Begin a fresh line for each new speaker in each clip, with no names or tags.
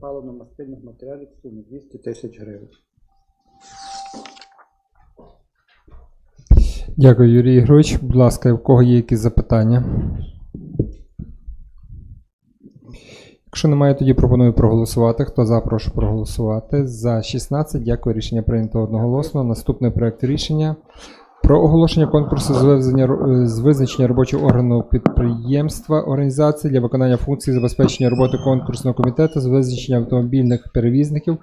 паливно-мастильних матеріалів в сумі 200 тисяч гривень.
Дякую, Юрій Ігорович. Будь ласка, в кого є якісь запитання? Якщо немає, тоді пропоную проголосувати. Хто за, прошу проголосувати. За 16. Дякую. Рішення прийнято одноголосно. Наступний проект рішення про оголошення конкурсу з визначення, з визначення робочого органу підприємства організації для виконання функцій забезпечення роботи конкурсного комітету з визначення автомобільних перевізників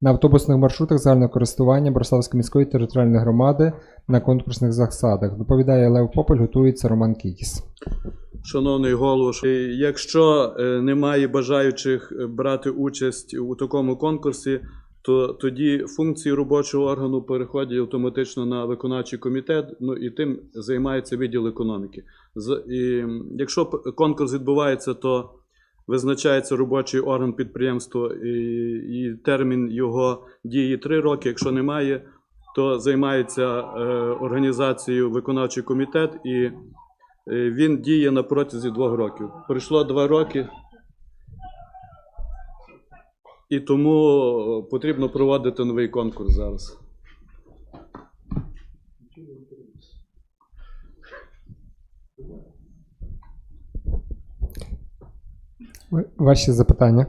на автобусних маршрутах загального користування Бориславської міської територіальної громади на конкурсних засадах. Доповідає Лев Пополь, готується Роман Кікіс.
Шановний голово, якщо е, немає бажаючих е, брати участь у такому конкурсі, то тоді функції робочого органу переходять автоматично на виконавчий комітет, ну і тим займається відділ економіки. З, і, якщо конкурс відбувається, то визначається робочий орган підприємства і, і термін його дії 3 роки. Якщо немає, то займається е, організацією виконавчий комітет і Е, Він діє на протязі двох років. Пройшло два роки, і тому е, потрібно проводити новий конкурс зараз.
Ваші запитання?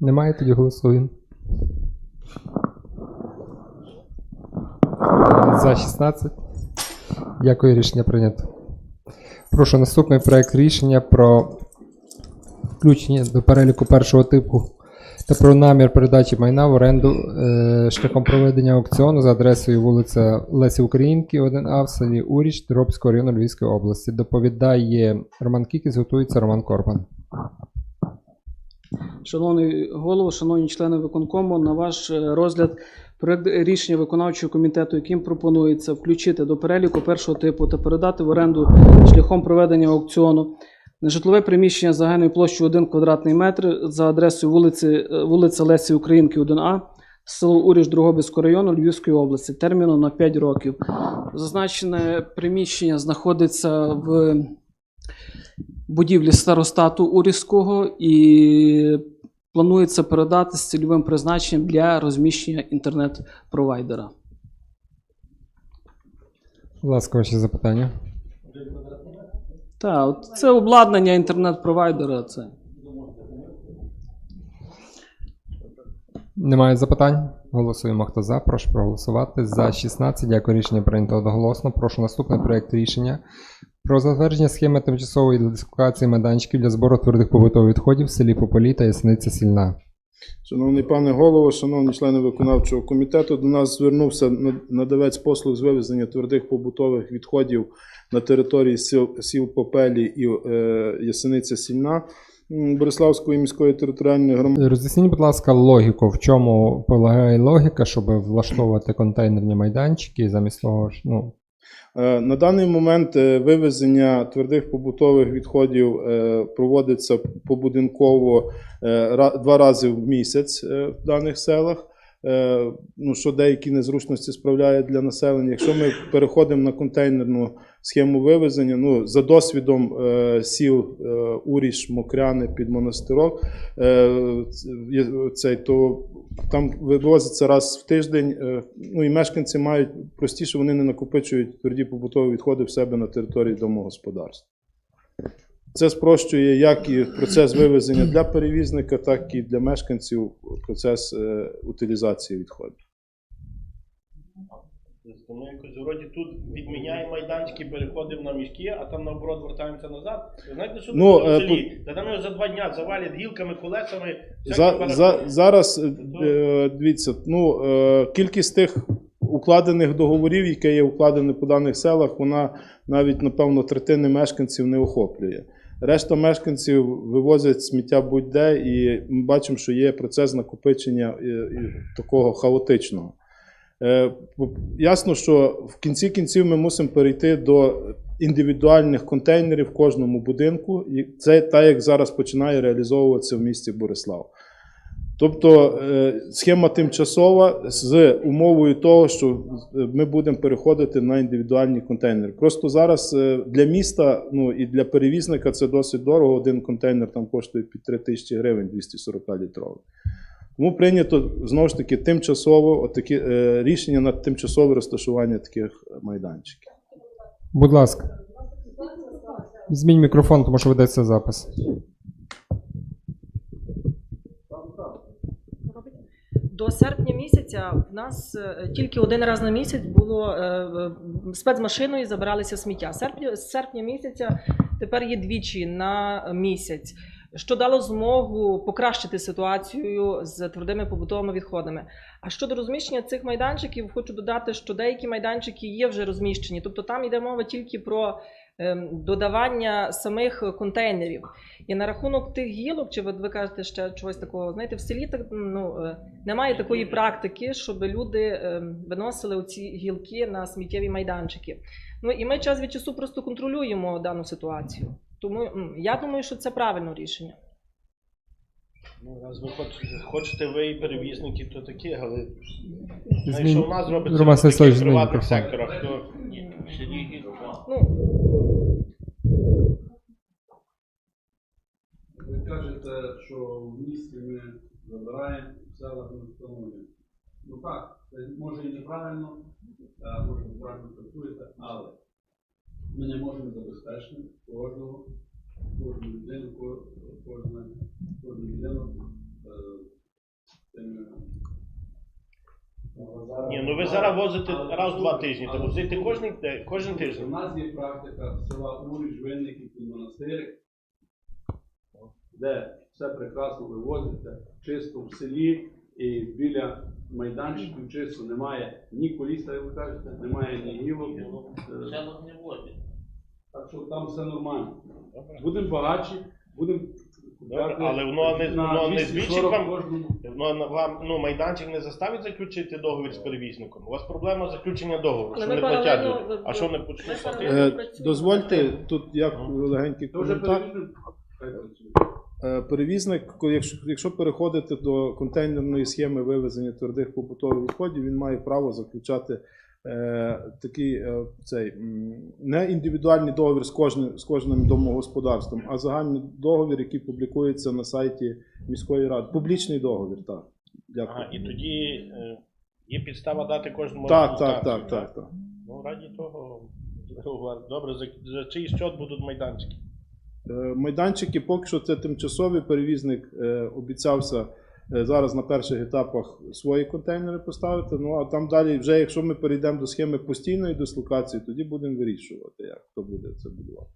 Немає, тоді голосуємо. За 16. Дякую, рішення прийнято. Прошу наступний проект рішення про включення до переліку першого типу та про намір передачі майна в оренду е, шляхом проведення аукціону за адресою вулиця Лесі Українки, 1А в селі Уріч Тернопільського району Львівської області. Доповідає Роман Кікіс, готується Роман Корпан.
Шановний голово, шановні члени виконкому, на ваш е, розгляд проект рішення виконавчого комітету, яким пропонується включити до переліку першого типу та передати в оренду шляхом проведення аукціону нежитлове приміщення загальною площею 1 квадратний метр за адресою вулиці, е, вулиця Лесі Українки, 1А, село Уріж Дрогобицького району Львівської області, терміном на 5 років. Зазначене приміщення знаходиться в будівлі старостату Урівського і планується передати з цільовим призначенням для розміщення інтернет-провайдера.
Будь ласка, ваші запитання.
Так, це обладнання інтернет-провайдера. Це.
Немає запитань? Голосуємо. Хто за? Прошу проголосувати. За 16. Дякую. Рішення прийнято одноголосно. Прошу наступний проект рішення про затвердження схеми тимчасової дислокації майданчиків для збору твердих побутових відходів в селі Пополі та Ясниця Сільна.
Шановний пане голово, шановні члени виконавчого комітету, до нас звернувся на- надавець послуг з вивезення твердих побутових відходів на території сіл, сіл Попелі і е, Ясениця Сільна Бориславської міської територіальної громади.
Роз'ясніть, будь ласка, логіку, в чому полягає логіка, щоб влаштовувати контейнерні майданчики замість того, ж, ну,
Е, На даний момент е, вивезення твердих побутових відходів е, проводиться побудинково два рази в місяць в даних селах. Ну, що деякі незручності справляє для населення. Якщо ми переходимо на контейнерну схему вивезення, ну за досвідом е, сіл е, Уріш, Мокряни під монастирок, е, цей то там вивозиться раз в тиждень. Ну і мешканці мають простіше, вони не накопичують тверді побутові відходи в себе на території домогосподарства. Це спрощує як і процес вивезення для перевізника, так і для мешканців процес утилізації відходів.
Тобто Ми якось вроді тут відміняємо майданчики, переходимо на мішки, а там наоборот вертаємося назад. Ви знаєте, що
Ну,
в
е,
селі? Та там його за два дня завалять гілками, колесами.
За, за, зараз е, е, дивіться, ну, е, кількість тих укладених договорів, яке є укладені по даних селах, вона навіть, напевно, третини мешканців не охоплює. Решта мешканців вивозять сміття будь-де, і ми бачимо, що є процес накопичення е, такого хаотичного. Е, Ясно, що в кінці кінців ми мусимо перейти до індивідуальних контейнерів в кожному будинку. І це так, як зараз починає реалізовуватися в місті Борислав. Тобто е, схема тимчасова з умовою того, що е, ми будемо переходити на індивідуальні контейнери. Просто зараз для міста ну, і для перевізника це досить дорого. Один контейнер там коштує під 3 тисячі гривень 240 літровий. Тому прийнято знову ж таки тимчасово отакі, е, рішення на тимчасове розташування таких майданчиків.
Будь ласка. Візьміть мікрофон, тому що ведеться запис.
До серпня місяця в нас е, тільки один раз на місяць було е, спецмашиною забиралися сміття. Серпня, з серпня місяця тепер є двічі на місяць, що дало змогу покращити ситуацію з твердими побутовими відходами. А щодо розміщення цих майданчиків, хочу додати, що деякі майданчики є вже розміщені, тобто там йде мова тільки про ем, додавання самих контейнерів. І на рахунок тих гілок, чи ви, ви кажете ще чогось такого, знаєте, в селі так ну е, немає такої практики, щоб люди е, виносили оці гілки на сміттєві майданчики. Ну і ми час від часу просто контролюємо дану ситуацію. Тому я думаю, що це правильне рішення.
Ну, раз ви хочете, хочете ви і перевізники, то такі, але
Змін-
знаєш, що в нас робиться
Роман
в таких
Станіславович, змініть
приватних
мікрофон.
секторах, то
Ну
Ви кажете, що в місті ми забираємо, в селах ми встановлюємо. Ну так, це може і неправильно, е, може неправильно працюєте, але ми не можемо забезпечити кожного, кожну людину, ко- кожну людину е, тими.
ні, ну ви зараз возите раз в два тижні, то возите кожен, кожен
У нас є практика села Уріч, Винники, під монастирик, де все прекрасно вивозиться, чисто в селі і біля майданчиків чисто немає ні коліса, як ви кажете, немає ні гілок. Е, Так що там все нормально. Будемо багатші, будемо
Добре, але воно не- воно не збільшить вам-. Ну, вам ну, майданчик не заставить заключити договір з перевізником. У вас проблема заключення договору, що не платять люди. А що не почнуть платити?
Е, дозвольте тут як легенький
То
коментар.
Перевізник.
Е, Перевізник, якщо, якщо переходити до контейнерної схеми вивезення твердих побутових відходів, він має право заключати е, такий е, цей не індивідуальний договір з кожним, з кожним домогосподарством, а загальний договір, який публікується на сайті міської ради. Публічний договір, так. Дякую.
Ага, і тоді е, є підстава дати кожному
Так, так, так, так, так.
Ну, раді того, добре, за, за чий счет будуть майданчики?
Е, Майданчики поки що це тимчасовий перевізник е, обіцявся е, зараз на перших етапах свої контейнери поставити. Ну а там далі, вже якщо ми перейдемо до схеми постійної дислокації, тоді будемо вирішувати, як хто буде це будувати.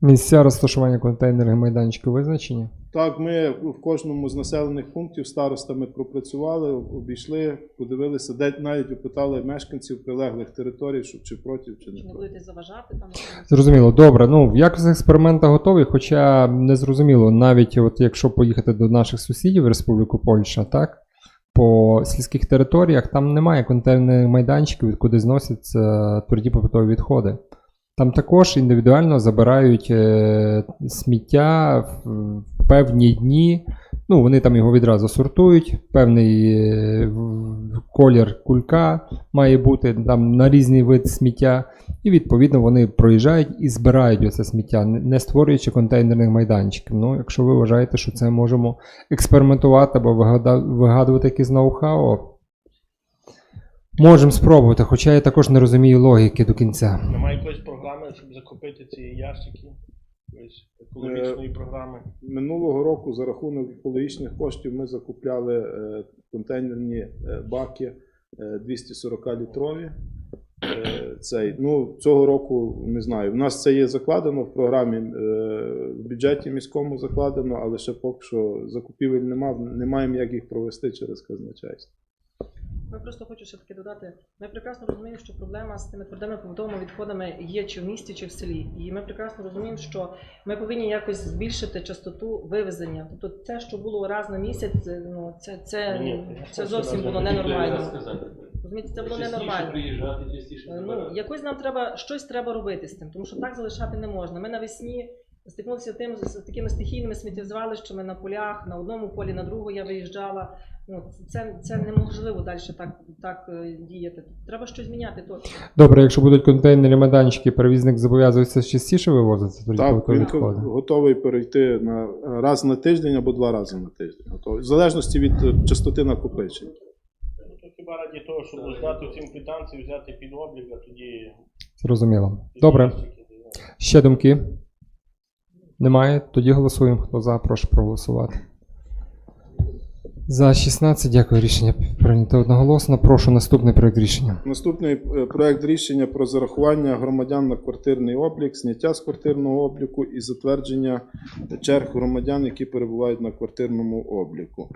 Місця розташування контейнерних майданчиків визначені.
Так, ми в кожному з населених пунктів старостами пропрацювали, обійшли, подивилися, де навіть опитали мешканців прилеглих територій, що чи проти, чи не
Чи не
проти.
будете заважати там?
Зрозуміло, добре. Ну, якось експеримента готовий, хоча не зрозуміло, навіть от якщо поїхати до наших сусідів в Республіку Польща, так? По сільських територіях там немає контейнерних майданчиків, куди зносяться тверді побутові відходи. Там також індивідуально забирають е, сміття в, певні дні. Ну, вони там його відразу сортують, певний е, колір кулька має бути там на різний вид сміття. І відповідно вони проїжджають і збирають оце сміття, не створюючи контейнерних майданчиків. Ну, якщо ви вважаєте, що це можемо експериментувати або вигадувати якісь ноу-хау, можемо спробувати, хоча я також не розумію логіки до кінця.
Немає якоїсь програми, щоб закупити ці ящики? Якоїсь екологічної програми?
Минулого року за рахунок екологічних коштів ми закупляли е, контейнерні е, баки е, 240-літрові. Е, цей, ну, цього року не знаю. У нас це є закладено в програмі, е, в бюджеті міському закладено, але ще поки що закупівель немає, не маємо як їх провести через казначейство.
Ми просто хочу ще таки додати. Ми прекрасно розуміємо, що проблема з тими твердими побутовими відходами є чи в місті, чи в селі. І ми прекрасно розуміємо, що ми повинні якось збільшити частоту вивезення. Тобто це, що було раз на місяць, ну це, це,
Ні,
це зовсім було ненормально. Розумієте, це було ненормально. Ну, якось нам треба щось треба робити з тим, тому що так залишати не можна. Ми навесні стикнулися тим з такими стихійними сміттєзвалищами на полях, на одному полі, на другому я виїжджала. Ну, це, це неможливо далі так, так е, діяти. Треба щось зміняти точно.
Добре, якщо будуть контейнери майданчики, перевізник зобов'язується частіше вивозити, тоді
Так, він
відходи.
готовий перейти на раз на тиждень або два рази на тиждень. Готовий. В залежності від е, частоти накопичень.
Ну, хіба раді того, щоб здати всім квитанції, взяти під облік, а тоді.
Зрозуміло. Добре. Ще думки? Немає? Тоді голосуємо. Хто за, прошу проголосувати. За 16, дякую. Рішення прийнято одноголосно. Прошу наступний проект рішення.
Наступний е, проект рішення про зарахування громадян на квартирний облік, зняття з квартирного обліку і затвердження черг громадян, які перебувають на квартирному обліку.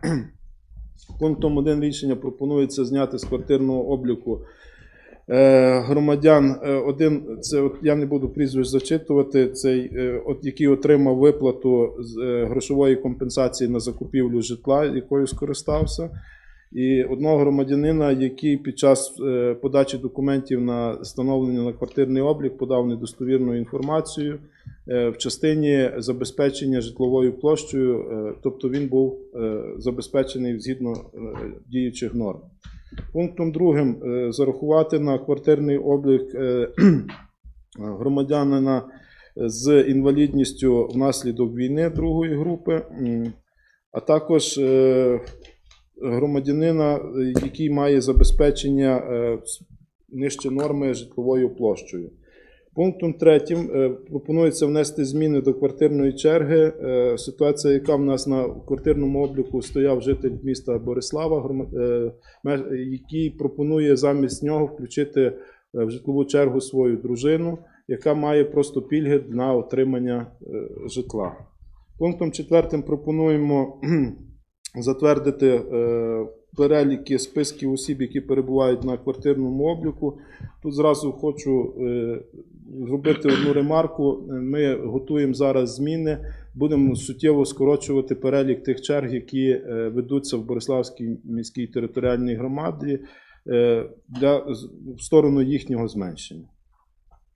Пунктом 1 рішення пропонується зняти з квартирного обліку громадян. е, Один це от я не буду прізвищ зачитувати. Цей е, от який отримав виплату з е, грошової компенсації на закупівлю житла, якою скористався і одного громадянина, який під час е, подачі документів на встановлення на квартирний облік подав недостовірну інформацію е, в частині забезпечення житловою площею, е, тобто він був е, забезпечений згідно е, діючих норм. Пунктом другим е, зарахувати на квартирний облік е, громадянина з інвалідністю внаслідок війни другої групи, а також е, громадянина, який має забезпечення нижче норми житловою площею. Пунктом третім е, пропонується внести зміни до квартирної черги. Е, Ситуація, яка в нас на квартирному обліку стояв житель міста Борислава, е, який пропонує замість нього включити в житлову чергу свою дружину, яка має просто пільги на отримання житла. Пунктом четвертим пропонуємо затвердити переліки списків осіб, які перебувають на квартирному обліку. Тут зразу хочу е, зробити одну ремарку. Ми готуємо зараз зміни, будемо суттєво скорочувати перелік тих черг, які е, ведуться в Бориславській міській територіальній громаді е, для, в сторону їхнього зменшення.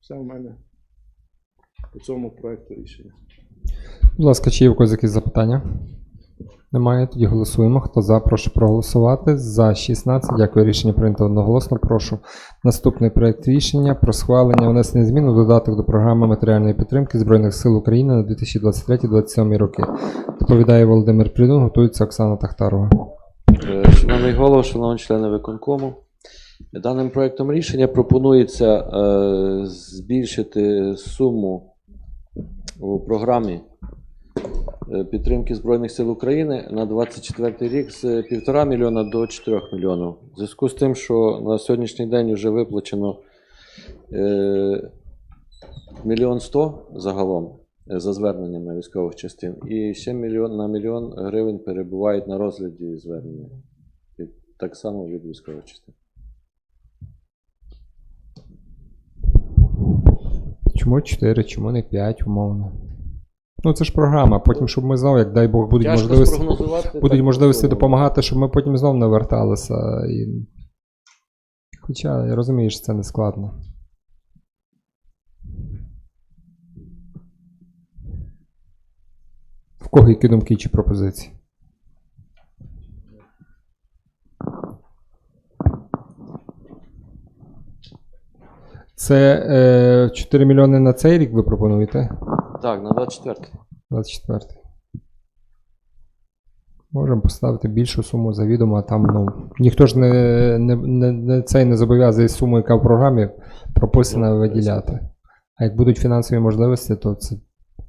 Все в мене по цьому проекту рішення.
Будь ласка, чи є в когось якісь запитання? Немає, тоді голосуємо. Хто за, прошу проголосувати. За 16. Дякую. Рішення прийнято одноголосно. Прошу наступний проект рішення про схвалення внесення змін у додаток до програми матеріальної підтримки Збройних сил України на 2023-2027 роки. Доповідає Володимир Придун, готується Оксана Тахтарова.
Е, Шановний голово, шановні члени виконкому, даним проектом рішення пропонується е, збільшити суму у програмі підтримки Збройних сил України на 24 рік з 1,5 мільйона до 4 мільйонів. В зв'язку з тим, що на сьогоднішній день вже виплачено е, мільйон сто загалом е, за зверненнями військових частин, і ще мільйон на мільйон гривень перебувають на розгляді звернення. І так само від військових частин.
Чому 4, чому не 5, умовно? Ну, це ж програма. Потім, щоб ми знову, як дай Бог, будуть
Тяжко
можливості. будуть
так,
можливості
можливо.
допомагати, щоб ми потім знов не верталися. І... Хоча я розумію, що це не складно. В кого які думки чи пропозиції? Це е, 4 мільйони на цей рік ви пропонуєте?
Так, на 24.
24. Можемо поставити більшу суму завідомо, а там ну, ніхто ж не, не, не, не цей не зобов'язує суму, яка в програмі прописана
Ну,
виділяти. А як будуть фінансові можливості, то це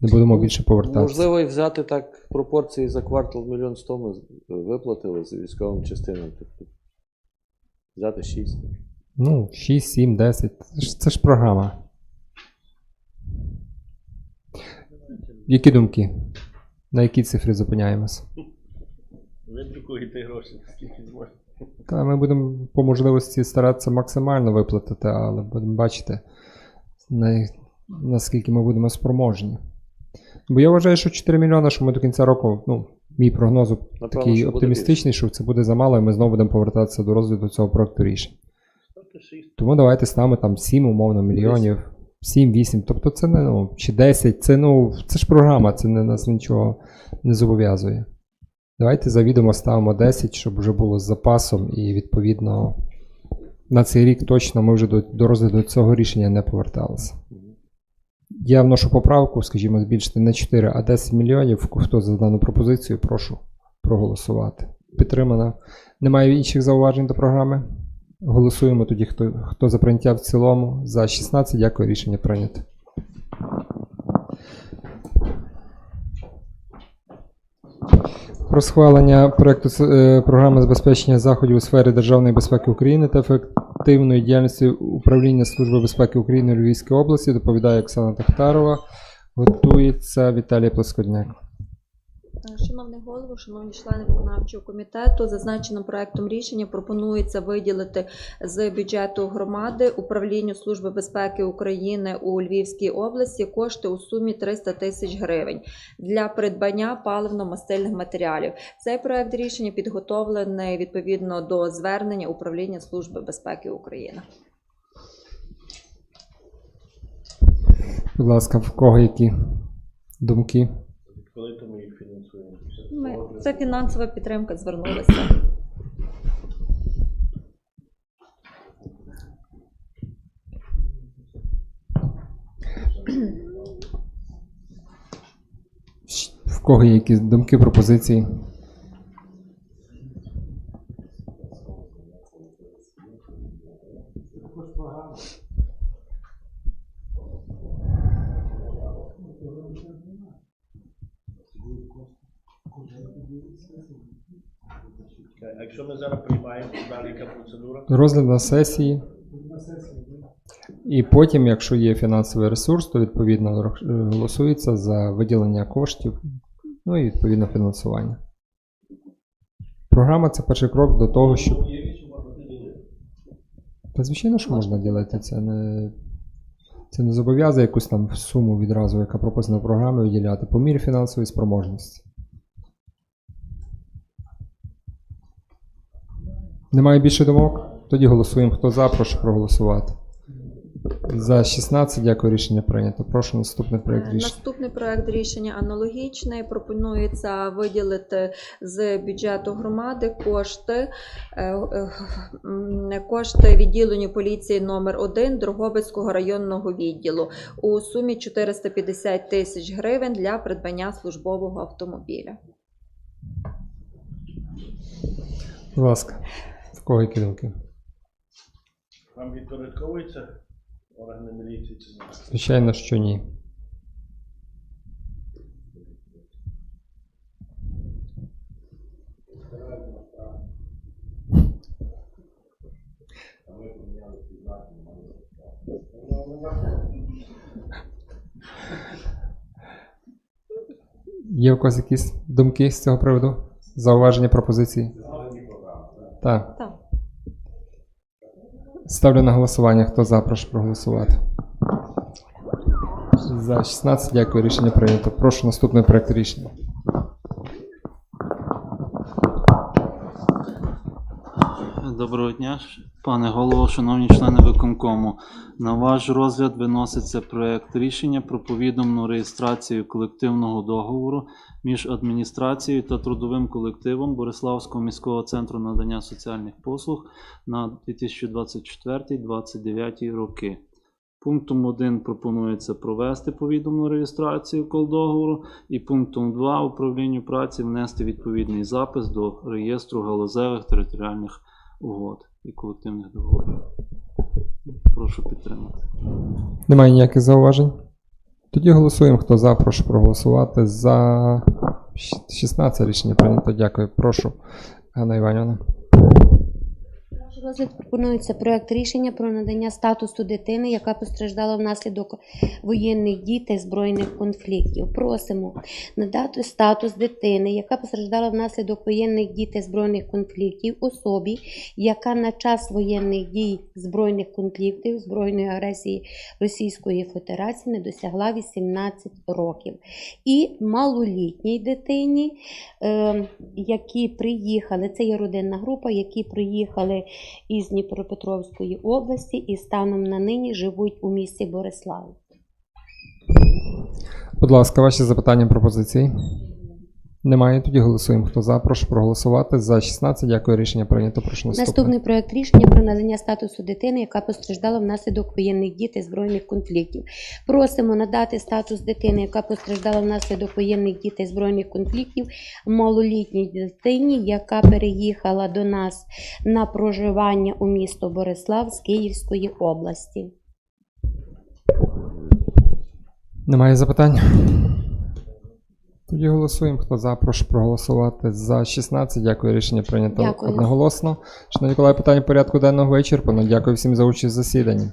не будемо більше повертатися.
Можливо, і взяти так пропорції за квартал мільйон сто ми виплатили з військовим частинам. Тобто взяти 6.
Ну, 6, 7, 10. Це ж, це ж програма. Які думки? На які цифри зупиняємось?
Видрукуйте гроші, скільки зможете.
Та ми будемо по можливості старатися максимально виплатити, але будемо бачити, на, наскільки ми будемо спроможні. Бо я вважаю, що 4 мільйони, що ми до кінця року, ну, мій прогноз
Напевно,
такий
що буде
оптимістичний, що це буде замало, і ми знову будемо повертатися до розгляду цього проекту рішень. Тому давайте ставимо там 7 умовно мільйонів. 7-8. Тобто це не ну, чи 10, це ну, це ж програма, це не нас нічого не зобов'язує. Давайте завідомо ставимо 10, щоб вже було з запасом, і відповідно на цей рік точно ми вже до, до розгляду цього рішення не поверталися. Я вношу поправку, скажімо, збільшити не 4, а 10 мільйонів. Хто за дану пропозицію, прошу проголосувати. Підтримано. Немає інших зауважень до програми. Голосуємо тоді, хто, хто за прийняття в цілому. За 16. Дякую, рішення прийнято. Про схвалення проекту е, програми забезпечення заходів у сфері державної безпеки України та ефективної діяльності управління Служби безпеки України у Львівській області доповідає Оксана Тахтарова. Готується Віталій Плоскодняк.
Шановний голово, шановні члени виконавчого комітету, зазначеним проектом рішення пропонується виділити з бюджету громади управлінню Служби безпеки України у Львівській області кошти у сумі 300 тисяч гривень для придбання паливно-мастильних матеріалів. Цей проект рішення підготовлений відповідно до звернення управління Служби безпеки України.
Будь ласка, в кого які думки?
Коли то ми
це фінансова підтримка звернулася.
В кого є якісь думки, пропозиції?
А якщо ми зараз приймаємо, то далі яка процедура?
Розгляд на сесії. І потім, якщо є фінансовий ресурс, то відповідно е, голосується за виділення коштів, ну і відповідно фінансування. Програма це перший крок до того, щоб. Та звичайно, що можна ділити. Це не, це не зобов'язує якусь там суму відразу, яка прописана в програмі, виділяти по мірі фінансової спроможності. Немає більше думок? Тоді голосуємо. Хто за, прошу проголосувати. За 16, дякую, рішення прийнято. Прошу наступний
Е,
рішення.
Наступний проект рішення аналогічний. Пропонується виділити з бюджету громади кошти, е, е, кошти відділенню поліції номер 1 Дрогобицького районного відділу у сумі 450 тисяч гривень для придбання службового автомобіля.
Будь ласка, в кого які думки?
Вам підпорядковуються органи міліції чи ні?
Звичайно, що ні. Є у когось якісь думки з цього приводу? Зауваження пропозиції? Так.
Так.
Ставлю на голосування. Хто за, прошу проголосувати. За 16, дякую, рішення прийнято. Прошу наступний проект рішення.
Доброго дня, пане голово, шановні члени виконкому. На ваш розгляд виноситься проект рішення про повідомну реєстрацію колективного договору між адміністрацією та трудовим колективом Бориславського міського центру надання соціальних послуг на 2024-2029 роки. Пунктом 1 пропонується провести повідомну реєстрацію колдоговору і пунктом 2 управлінню праці внести відповідний запис до реєстру галузевих територіальних угод і колективних договорів. Прошу підтримати.
Немає ніяких зауважень? Тоді голосуємо. Хто за, прошу проголосувати. За 16 рішення прийнято. Дякую. Прошу, Ганна Іванівна.
Ваш розгляд пропонується проект рішення про надання статусу дитини, яка постраждала внаслідок воєнних дій та збройних конфліктів. Просимо надати статус дитини, яка постраждала внаслідок воєнних дій та збройних конфліктів, особі, яка на час воєнних дій збройних конфліктів, збройної агресії Російської Федерації не досягла 18 років, і малолітній дитині, е, які приїхали, це є родинна група, які приїхали із Дніпропетровської області і станом на нині живуть у місті Бориславі.
Будь ласка, ваші запитання пропозиції. Немає. Тоді голосуємо. Хто за, прошу проголосувати. За 16. Дякую. Рішення прийнято. Прошу наступне.
Наступний проект рішення про надання статусу дитини, яка постраждала внаслідок воєнних дій та збройних конфліктів. Просимо надати статус дитини, яка постраждала внаслідок воєнних дій та збройних конфліктів, малолітній дитині, яка переїхала до нас на проживання у місто Борислав з Київської області.
Немає запитань. Тоді голосуємо. Хто за, прошу проголосувати. За 16. Дякую. Рішення прийнято
Дякую.
одноголосно. Шановні колеги, питання порядку денного вичерпано. Дякую всім за участь в засіданні.